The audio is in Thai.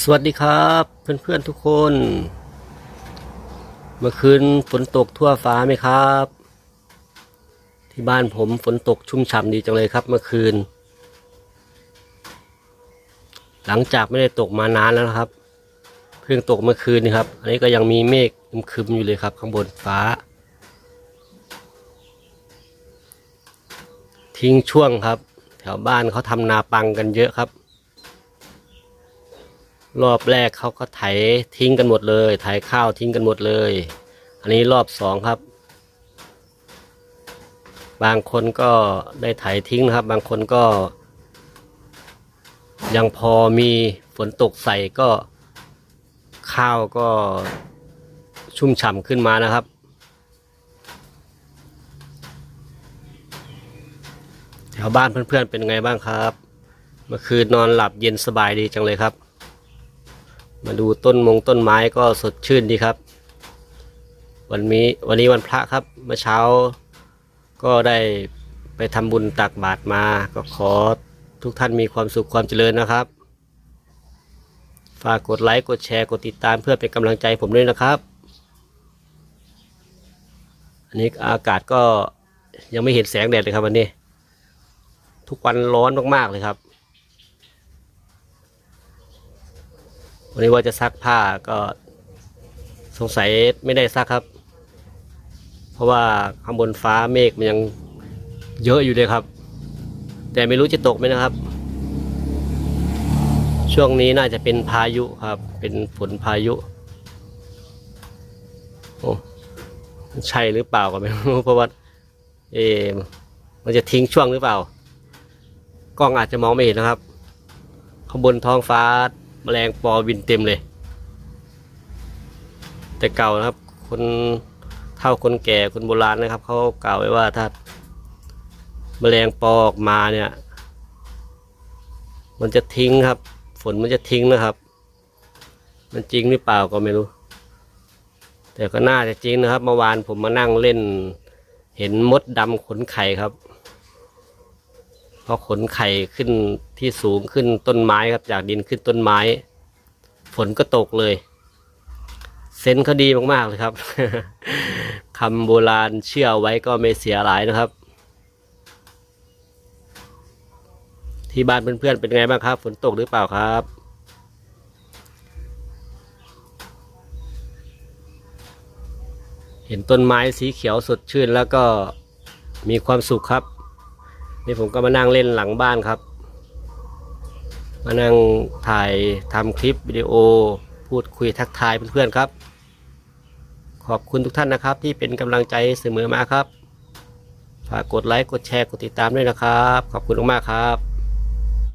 สวัสดีครับเพื่อนๆทุกคน เมื่อคืนฝนตกทั่วฟ้าไหมครับ ที่บ้านผมฝนตกชุ่มฉ่ำดีจังเลยครับ เมื่อคืน หลังจากไม่ได้ตกมานานแล้วนะครับ เพิ่งตกเมื่อคืนนี่ครับ อันนี้ก็ยังมีเมฆอึมครึมอยู่เลยครับ ข้างบนฟ้า ทิ้งช่วงครับ แถวบ้านเขาทำนาปังกันเยอะครับ รอบแรกเขาก็ไถทิ้งกันหมดเลย ไถข้าวทิ้งกันหมดเลย อันนี้รอบสองครับ บางคนก็ได้ไถทิ้งนะครับ บางคนก็ ยังพอมีฝนตกใส่ก็ข้าวก็ชุ่มฉ่ำขึ้นมานะครับ แถวบ้านเพื่อนๆเป็นไงบ้างครับ เมื่อคืนนอนหลับเย็นสบายดีจังเลยครับ มาดูต้นมงต้นไม้ก็สดชื่นดีครับ วันนี้วันนี้วันพระครับเมื่อเช้า ก็ได้ไปทำบุญตักบาตรมา ก็ขอทุกท่านมีความสุขความเจริญนะครับ ฝากกดไลค์กดแชร์กดติดตามเพื่อเป็นกำลังใจผมด้วยนะครับ อันนี้อากาศก็ยังไม่เห็นแสงแดดเลยครับวันนี้ ทุกวันร้อนมากๆเลยครับ วันนี้ว่าจะซักผ้าก็สงสัยไม่ได้ซักครับ เพราะว่าข้างบนฟ้าเมฆมันยังเยอะอยู่เลยครับ แต่ไม่รู้จะตกไหมนะครับ ช่วงนี้น่าจะเป็นพายุครับ เป็นฝนพายุโอ้ใช่หรือเปล่าก็ไม่รู้เพราะว่าเอมันจะทิ้งช่วงหรือเปล่า กล้องอาจจะมองไม่เห็นนะครับข้างบนท้องฟ้า แมลงปอบินเต็มเลย แต่เก่านะครับ คนเฒ่าคนแก่คนโบราณนะครับเขากล่าวไว้ว่าถ้าแมลงปอออกมาเนี่ย มันจะทิ้งครับ ฝนมันจะทิ้งนะครับ มันจริงหรือเปล่าก็ไม่รู้ แต่ก็น่าจะจริงนะครับ เมื่อวานผมมานั่งเล่น เห็นมดดำขนไข่ครับ พอขนไข่ขึ้นที่สูงขึ้นต้นไม้ครับจากดินขึ้นต้นไม้ ฝนก็ตกเลย เซนเขาดีมากๆเลยครับคำโบราณเชื่อไว้ก็ไม่เสียหลายนะครับ ที่บ้านเพื่อนๆเป็นไงบ้างครับ ฝนตกหรือเปล่าครับเห็นต้นไม้สีเขียวสดชื่นแล้วก็มีความสุขครับ นี่ผมก็มานั่งเล่นหลังบ้านครับ มานั่งถ่ายทำคลิปวิดีโอ พูดคุยทักทายเพื่อนๆครับ ขอบคุณทุกท่านนะครับ ที่เป็นกำลังใจเสมอมาครับ ฝากกดไลค์กดแชร์กดติดตามด้วยนะครับ ขอบคุณมากๆครับ